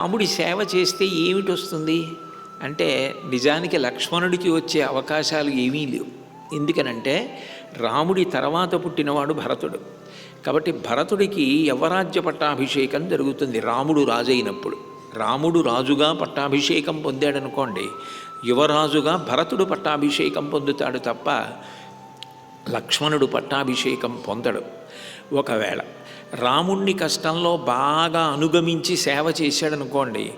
రాముడి సేవ చేస్తే ఏమిటి వస్తుంది? అంటే నిజానికి లక్ష్మణుడికి వచ్చే అవకాశాలు ఏమీ లేవు. ఎందుకనంటే రాముడి తర్వాత పుట్టినవాడు భరతుడు. కాబట్టి భరతుడికి యవరాజ్య పట్టాభిషేకం జరుగుతుంది. రాముడు రాజైనప్పుడు. రాముడు రాజుగా పట్టాభిషేకం పొందాడనుకోండి యువరాజుగా భరతుడు పట్టాభిషేకం పొందుతాడు తప్ప లక్ష్మణుడు పట్టాభిషేకం పొందడు. ఒకవేళ రాముణ్ణి కష్టంలో బాగా అనుగమించి సేవ చేశాడనుకోండి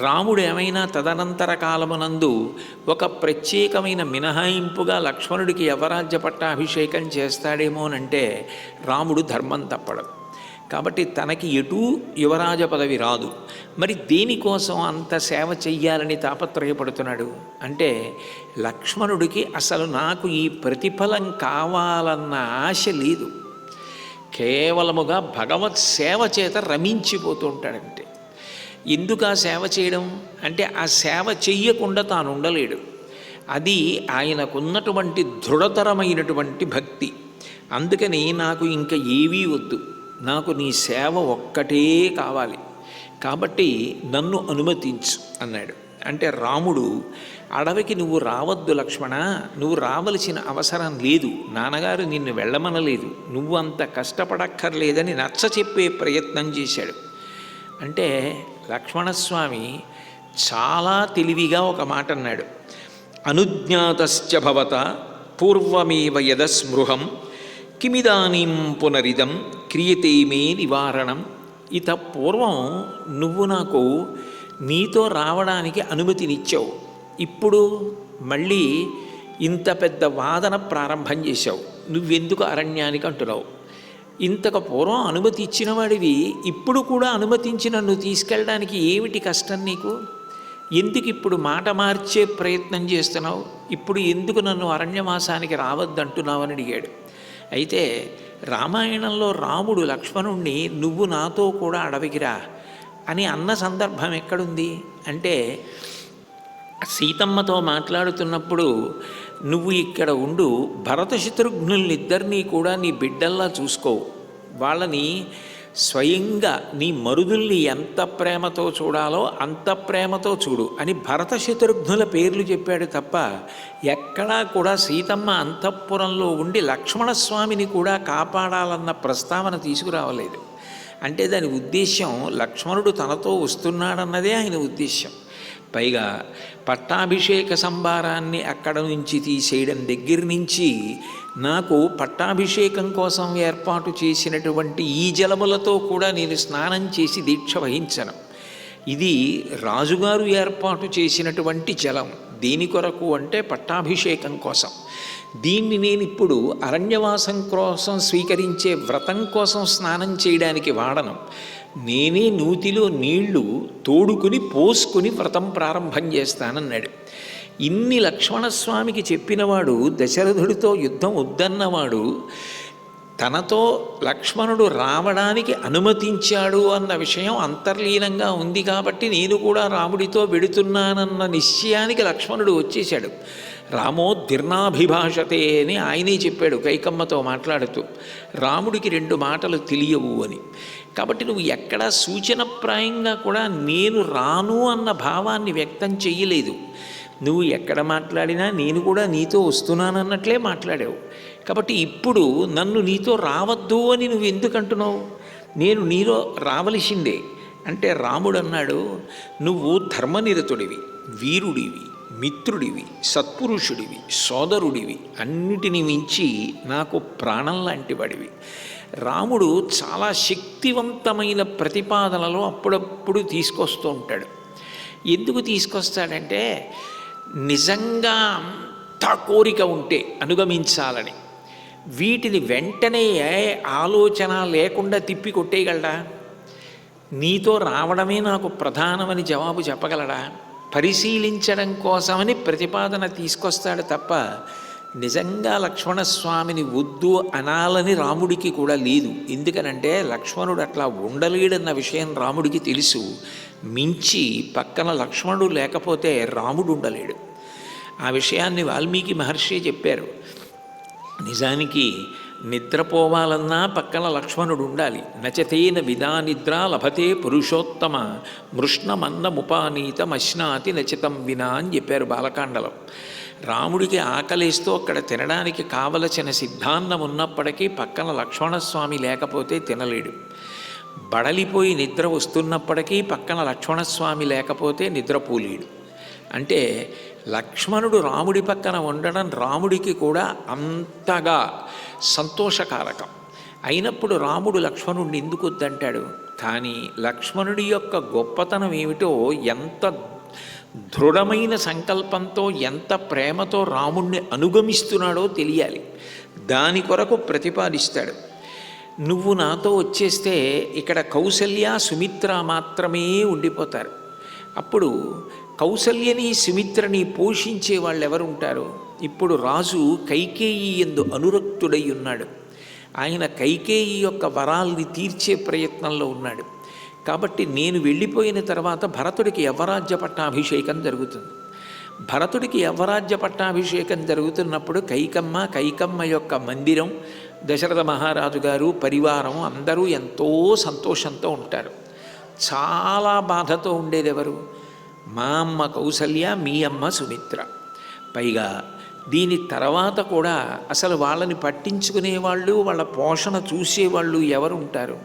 రాముడు ఏమైనా తదనంతర కాలమునందు ఒక ప్రత్యేకమైన మినహాయింపుగా లక్ష్మణుడికి యవరాజ్య పట్టాభిషేకం చేస్తాడేమోనంటే రాముడు ధర్మం తప్పడు. కాబట్టి తనకి ఎటూ యువరాజ పదవి రాదు. మరి దేనికోసం అంత సేవ చెయ్యాలని తాపత్రయపడుతున్నాడు? అంటే లక్ష్మణుడికి అసలు నాకు ఈ ప్రతిఫలం కావాలన్న ఆశ లేదు. కేవలముగా భగవత్ సేవ చేత రమించిపోతూ ఉంటాడంటే ఎందుకు ఆ సేవ చేయడం? అంటే ఆ సేవ చెయ్యకుండా తాను ఉండలేడు. అది ఆయనకున్నటువంటి దృఢతరమైనటువంటి భక్తి. అందుకని నాకు ఇంకా ఏవీ వద్దు. నాకు నీ సేవ ఒక్కటే కావాలి. కాబట్టి నన్ను అనుమతించు అన్నాడు. అంటే రాముడు అడవికి నువ్వు రావద్దు లక్ష్మణ నువ్వు రావలసిన అవసరం లేదు. నాన్నగారు నిన్ను వెళ్ళమనలేదు. నువ్వు అంత కష్టపడక్కర్లేదని నచ్చ చెప్పే ప్రయత్నం చేశాడు. అంటే లక్ష్మణస్వామి చాలా తెలివిగా ఒక మాట అన్నాడు. అనుజ్ఞాతశ్చ భవత పూర్వమేవ యదస్మృహం కిమిదానీం పునరిదం క్రియతే మే నివారణం. ఇత పూర్వం నువ్వు నాకు నీతో రావడానికి అనుమతినిచ్చావు. ఇప్పుడు మళ్ళీ ఇంత పెద్ద వాదన ప్రారంభం చేశావు. నువ్వెందుకు అరణ్యానికి అంటున్నావు? ఇంతకు పూర్వం అనుమతి ఇచ్చిన వాడివి ఇప్పుడు కూడా అనుమతించి నన్ను తీసుకెళ్ళడానికి ఏమిటి కష్టం నీకు? ఎందుకు ఇప్పుడు మాట మార్చే ప్రయత్నం చేస్తున్నావు? ఇప్పుడు ఎందుకు నన్ను అరణ్యవాసానికి రావద్దంటున్నావు అని అడిగాడు. అయితే రామాయణంలో రాముడు లక్ష్మణుణ్ణి నువ్వు నాతో కూడా అడవికిరా అని అన్న సందర్భం ఎక్కడుంది? అంటే సీతమ్మతో మాట్లాడుతున్నప్పుడు నువ్వు ఇక్కడ ఉండు భరత శత్రుఘ్నుల్నిద్దరినీ కూడా నీ బిడ్డల్లా చూసుకో. వాళ్ళని స్వయంగా నీ మరుదుల్ని ఎంత ప్రేమతో చూడాలో అంత ప్రేమతో చూడు అని భరత శత్రుఘ్నుల పేర్లు చెప్పాడు తప్ప ఎక్కడా కూడా సీతమ్మ అంతఃపురంలో ఉండి లక్ష్మణస్వామిని కూడా కాపాడాలన్న ప్రస్తావన తీసుకురావలేదు. అంటే దాని ఉద్దేశ్యం లక్ష్మణుడు తనతో వస్తున్నాడన్నదే ఆయన ఉద్దేశ్యం. పైగా పట్టాభిషేక సంభారాన్ని అక్కడ నుంచి తీసేయడం దగ్గర నుంచి నాకు పట్టాభిషేకం కోసం ఏర్పాటు చేసినటువంటి ఈ జలములతో కూడా నేను స్నానం చేసి దీక్ష వహించను. ఇది రాజుగారు ఏర్పాటు చేసినటువంటి జలం. దేని కొరకు అంటే పట్టాభిషేకం కోసం. దీన్ని నేను ఇప్పుడు అరణ్యవాసం కోసం స్వీకరించే వ్రతం కోసం స్నానం చేయడానికి వాడను. నేనే నూతిలో నీళ్ళు తోడుకుని పోసుకుని వ్రతం ప్రారంభం చేస్తానన్నాడు. ఇన్ని లక్ష్మణస్వామికి చెప్పినవాడు దశరథుడితో యుద్ధం వద్దన్నవాడు తనతో లక్ష్మణుడు రావడానికి అనుమతించాడు అన్న విషయం అంతర్లీనంగా ఉంది కాబట్టి నేను కూడా రాముడితో వెడుతున్నానన్న నిశ్చయానికి లక్ష్మణుడు వచ్చేశాడు. రామో దీర్ణాభిభాషతే అని ఆయనే చెప్పాడు కైకమ్మతో మాట్లాడుతూ రాముడికి రెండు మాటలు తెలియవు అని. కాబట్టి నువ్వు ఎక్కడా సూచనప్రాయంగా కూడా నేను రాను అన్న భావాన్ని వ్యక్తం చెయ్యలేదు. నువ్వు ఎక్కడ మాట్లాడినా నేను కూడా నీతో వస్తున్నానన్నట్లే మాట్లాడావు. కాబట్టి ఇప్పుడు నన్ను నీతో రావద్దు అని నువ్వు ఎందుకు అంటున్నావు నేను నీలో రావలసిందే. అంటే రాముడు అన్నాడు నువ్వు ధర్మనిరతుడివి వీరుడివి మిత్రుడివి సత్పురుషుడివి సోదరుడివి అన్నిటిని మించి నాకు ప్రాణం లాంటివాడివి. రాముడు చాలా శక్తివంతమైన ప్రతిపాదనలో అప్పుడప్పుడు తీసుకొస్తూ ఉంటాడు. ఎందుకు తీసుకొస్తాడంటే నిజంగా అంత కోరిక ఉంటే అనుగమించాలని. వీటిని వెంటనే ఆలోచన లేకుండా తిప్పి కొట్టేయగలడా? నీతో రావడమే నాకు ప్రధానమని జవాబు చెప్పగలడా? పరిశీలించడం కోసమని ప్రతిపాదన తీసుకొస్తాడు తప్ప నిజంగా లక్ష్మణస్వామిని వద్దు అనాలని రాముడికి కూడా లేదు. ఎందుకనంటే లక్ష్మణుడు అట్లా ఉండలేడన్న విషయం రాముడికి తెలుసు. మించి పక్కన లక్ష్మణుడు లేకపోతే రాముడు ఉండలేడు. ఆ విషయాన్ని వాల్మీకి మహర్షి చెప్పారు. నిజానికి నిద్రపోవాలన్నా పక్కన లక్ష్మణుడు ఉండాలి నచతేన విదా నిద్ర లభతే పురుషోత్తమ. మృష్ణమన్నముపానీతమశ్నాతి నచితం వినా అని చెప్పారు బాలకాండలో. రాముడికి ఆకలిస్తూ అక్కడ తినడానికి కావలసిన సిద్ధాంతం ఉన్నప్పటికీ పక్కన లక్ష్మణస్వామి లేకపోతే తినలేడు. బడలిపోయి నిద్ర వస్తున్నప్పటికీ పక్కన లక్ష్మణస్వామి లేకపోతే నిద్రపోలేడు. అంటే లక్ష్మణుడు రాముడి పక్కన ఉండడం రాముడికి కూడా అంతగా సంతోషకారకం. అయినప్పుడు రాముడు లక్ష్మణుడిని ఎందుకు వద్దంటాడు? కానీ లక్ష్మణుడి యొక్క గొప్పతనం ఏమిటో ఎంత దృఢమైన సంకల్పంతో ఎంత ప్రేమతో రాముణ్ణి అనుగమిస్తున్నాడో తెలియాలి. దాని కొరకు ప్రతిపాదిస్తాడు. నువ్వు నాతో వచ్చేస్తే ఇక్కడ కౌసల్య సుమిత్ర మాత్రమే ఉండిపోతారు. అప్పుడు కౌసల్యని సుమిత్రని పోషించే వాళ్ళు ఎవరు ఉంటారు ఇప్పుడు రాజు కైకేయి ఎందు అనురక్తుడై ఉన్నాడు ఆయన కైకేయి యొక్క వరాల్ని తీర్చే ప్రయత్నంలో ఉన్నాడు. కాబట్టి నేను వెళ్ళిపోయిన తర్వాత భరతుడికి యవరాజ్య పట్టాభిషేకం జరుగుతుంది. భరతుడికి యవరాజ్య పట్టాభిషేకం జరుగుతున్నప్పుడు కైకమ్మ కైకమ్మ యొక్క మందిరం దశరథ మహారాజు గారు పరివారం అందరూ ఎంతో సంతోషంతో ఉంటారు. చాలా బాధతో ఉండేది ఎవరు మా అమ్మ కౌసల్య మీ అమ్మ సుమిత్ర. పైగా దీని తర్వాత కూడా అసలు వాళ్ళని పట్టించుకునేవాళ్ళు వాళ్ళ పోషణ చూసేవాళ్ళు ఎవరు ఉంటారు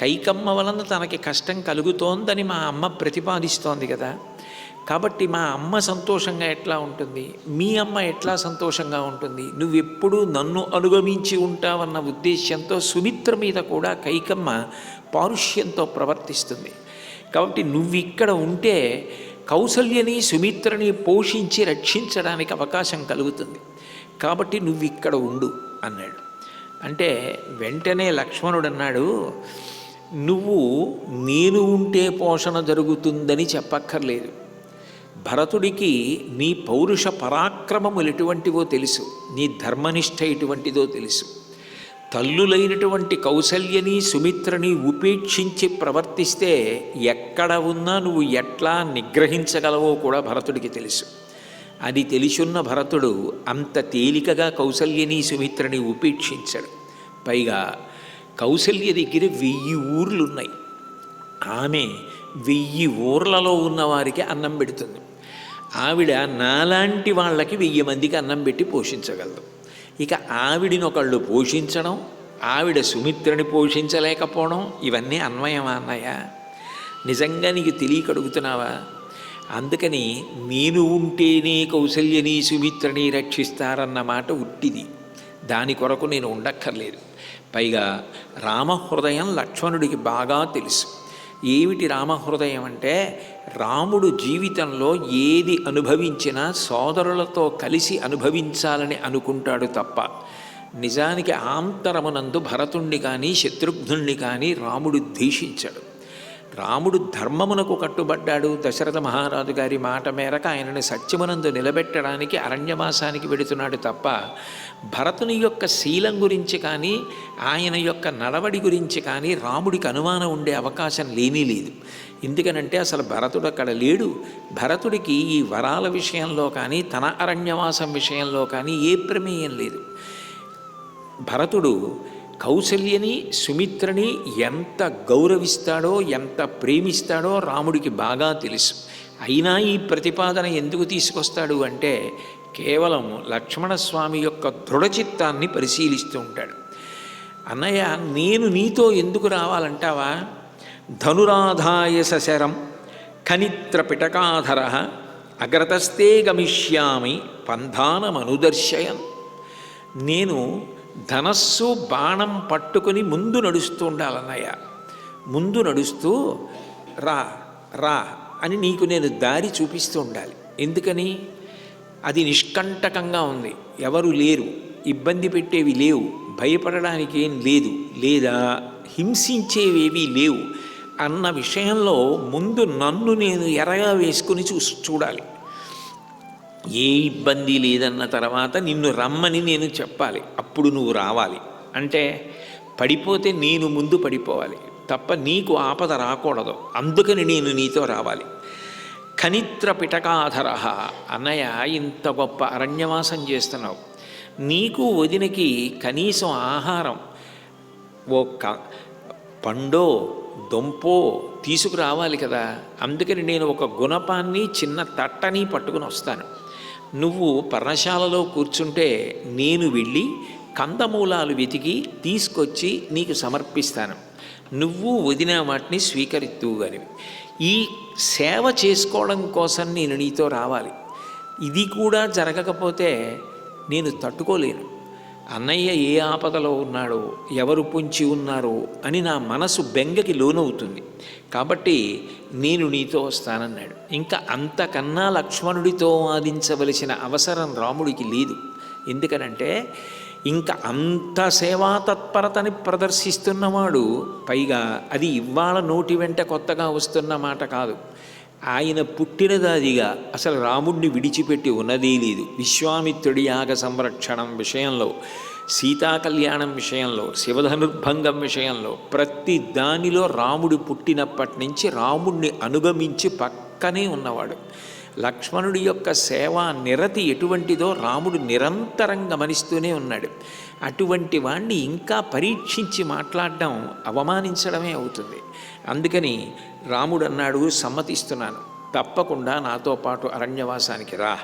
కైకమ్మ వలన తనకి కష్టం కలుగుతోందని మా అమ్మ ప్రతిపాదిస్తోంది కదా. కాబట్టి మా అమ్మ సంతోషంగా ఎట్లా ఉంటుంది? మీ అమ్మ ఎట్లా సంతోషంగా ఉంటుంది? నువ్వెప్పుడు నన్ను అనుగమించి ఉంటావన్న ఉద్దేశ్యంతో సుమిత్ర మీద కూడా కైకమ్మ పారుష్యంతో ప్రవర్తిస్తుంది. కాబట్టి నువ్వు ఇక్కడ ఉంటే కౌసల్యని సుమిత్రని పోషించి రక్షించడానికి అవకాశం కలుగుతుంది. కాబట్టి నువ్వు ఇక్కడ ఉండు అన్నాడు. అంటే వెంటనే లక్ష్మణుడు అన్నాడు నువ్వు నేను ఉంటే పోషణ జరుగుతుందని చెప్పక్కర్లేదు. భరతుడికి నీ పౌరుష పరాక్రమములు ఎటువంటివో తెలుసు నీ ధర్మనిష్ట ఎటువంటిదో తెలుసు. తల్లులైనటువంటి కౌసల్యని సుమిత్రని ఉపేక్షించి ప్రవర్తిస్తే ఎక్కడ ఉన్నా నువ్వు ఎట్లా నిగ్రహించగలవో కూడా భరతుడికి తెలుసు. అది తెలిసున్న భరతుడు అంత తేలికగా కౌసల్యని సుమిత్రని ఉపేక్షించాడు. పైగా కౌసల్య దగ్గర వెయ్యి ఊర్లున్నాయి. ఆమె వెయ్యి ఊర్లలో ఉన్నవారికి అన్నం పెడుతుంది. ఆవిడ నాలాంటి వాళ్ళకి వెయ్యి మందికి అన్నం పెట్టి పోషించగలదు. ఇక ఆవిడిని ఒకళ్ళు పోషించడం ఆవిడ సుమిత్రని పోషించలేకపోవడం ఇవన్నీ అన్వయమా అన్నయ్య? నిజంగా నీకు తెలియక అడుగుతున్నావా అందుకని నేను ఉంటేనే కౌసల్యని సుమిత్రని రక్షిస్తారన్న మాట ఉట్టిది. దాని కొరకు నేను ఉండక్కర్లేదు. పైగా రామహృదయం లక్ష్మణుడికి బాగా తెలుసు. ఏమిటి రామహృదయం అంటే రాముడు జీవితంలో ఏది అనుభవించినా సోదరులతో కలిసి అనుభవించాలని అనుకుంటాడు తప్ప నిజానికి ఆంతరమునందు భరతుణ్ణి కానీ శత్రుఘ్నుణ్ణి కానీ రాముడు ద్వేషించాడు. రాముడు ధర్మమునకు కట్టుబడ్డాడు. దశరథ మహారాజు గారి మాట మేరకు ఆయనని సత్యమునందు నిలబెట్టడానికి అరణ్యవాసానికి వెడుతున్నాడు తప్ప భరతుని యొక్క శీలం గురించి కానీ ఆయన యొక్క నడవడి గురించి కానీ రాముడికి అనుమానం ఉండే అవకాశం లేనీ లేదు. ఎందుకనంటే అసలు భరతుడు అక్కడ లేడు. భరతుడికి ఈ వరాల విషయంలో కానీ తన అరణ్యవాసం విషయంలో కానీ ఏ ప్రమేయం లేదు. భరతుడు కౌసల్యని సుమిత్రని ఎంత గౌరవిస్తాడో ఎంత ప్రేమిస్తాడో రాముడికి బాగా తెలుసు. అయినా ఈ ప్రతిపాదన ఎందుకు తీసుకొస్తాడు అంటే కేవలం లక్ష్మణస్వామి యొక్క దృఢచిత్తాన్ని పరిశీలిస్తూ ఉంటాడు. అన్నయ్య నేను నీతో ఎందుకు రావాలంటావా? ధనురాధాయ సశరం ఖనిత్ర పిటకాధర అగ్రతస్తే గమిష్యామి పంధానమనుదర్శయన్. నేను ధనస్సు బాణం పట్టుకుని ముందు నడుస్తూ ఉండాలన్నయ్య. ముందు నడుస్తూ రా రా అని నీకు నేను దారి చూపిస్తూ ఉండాలి. ఎందుకని? అది నిష్కంటకంగా ఉంది. ఎవరు లేరు. ఇబ్బంది పెట్టేవి లేవు. భయపడడానికి ఏం లేదు. లేదా హింసించేవేవి లేవు. అన్న విషయంలో ముందు నన్ను నేను ఎరగా వేసుకుని చూ చూడాలి. ఏ ఇబ్బంది లేదన్న తర్వాత నిన్ను రమ్మని నేను చెప్పాలి. అప్పుడు నువ్వు రావాలి. అంటే పడిపోతే నేను ముందు పడిపోవాలి. తప్ప నీకు ఆపద రాకూడదు. అందుకని నేను నీతో రావాలి. ఖనిత్ర పిటకాధర. అన్నయ్య ఇంత గొప్ప అరణ్యవాసం చేస్తున్నావు. నీకు వదినకి కనీసం ఆహారం ఓ క పండో దొంపో తీసుకురావాలి కదా. అందుకని నేను ఒక గుణపాన్ని చిన్న తట్టని పట్టుకుని వస్తాను. నువ్వు పర్ణశాలలో కూర్చుంటే నేను వెళ్ళి కందమూలాలు వెతికి తీసుకొచ్చి నీకు సమర్పిస్తాను. నువ్వు వదిన వాటిని స్వీకరిద్దువుగానివి ఈ సేవ చేసుకోవడం కోసం నేను నీతో రావాలి. ఇది కూడా జరగకపోతే నేను తట్టుకోలేను. అన్నయ్య ఏ ఆపదలో ఉన్నాడో ఎవరు పొంచి ఉన్నారో అని నా మనసు బెంగకి లోనవుతుంది. కాబట్టి నేను నీతో వస్తానన్నాడు. ఇంకా అంతకన్నా లక్ష్మణుడితో వాదించవలసిన అవసరం రాముడికి లేదు. ఎందుకనంటే ఇంకా అంత సేవా తత్పరతని ప్రదర్శిస్తున్నవాడు పైగా అది ఇవాళ నోటి వెంట కొత్తగా వస్తున్న మాట కాదు. ఆయన పుట్టినదాదిగా అసలు రాముడిని విడిచిపెట్టి ఉన్నదే లేదు. విశ్వామిత్రుడి యాగ సంరక్షణం విషయంలో సీతాకళ్యాణం విషయంలో శివధనుర్భంగం విషయంలో ప్రతి దానిలో రాముడు పుట్టినప్పటి నుంచి రాముడిని అనుగమించి పక్కనే ఉన్నవాడు. లక్ష్మణుడి యొక్క సేవా నిరతి ఎటువంటిదో రాముడు నిరంతరం గమనిస్తూనే ఉన్నాడు. అటువంటి వాణ్ణి ఇంకా పరీక్షించి మాట్లాడడం అవమానించడమే అవుతుంది. అందుకని రాముడు అన్నాడు సమ్మతిస్తున్నాను. తప్పకుండా నాతో పాటు అరణ్యవాసానికి రా.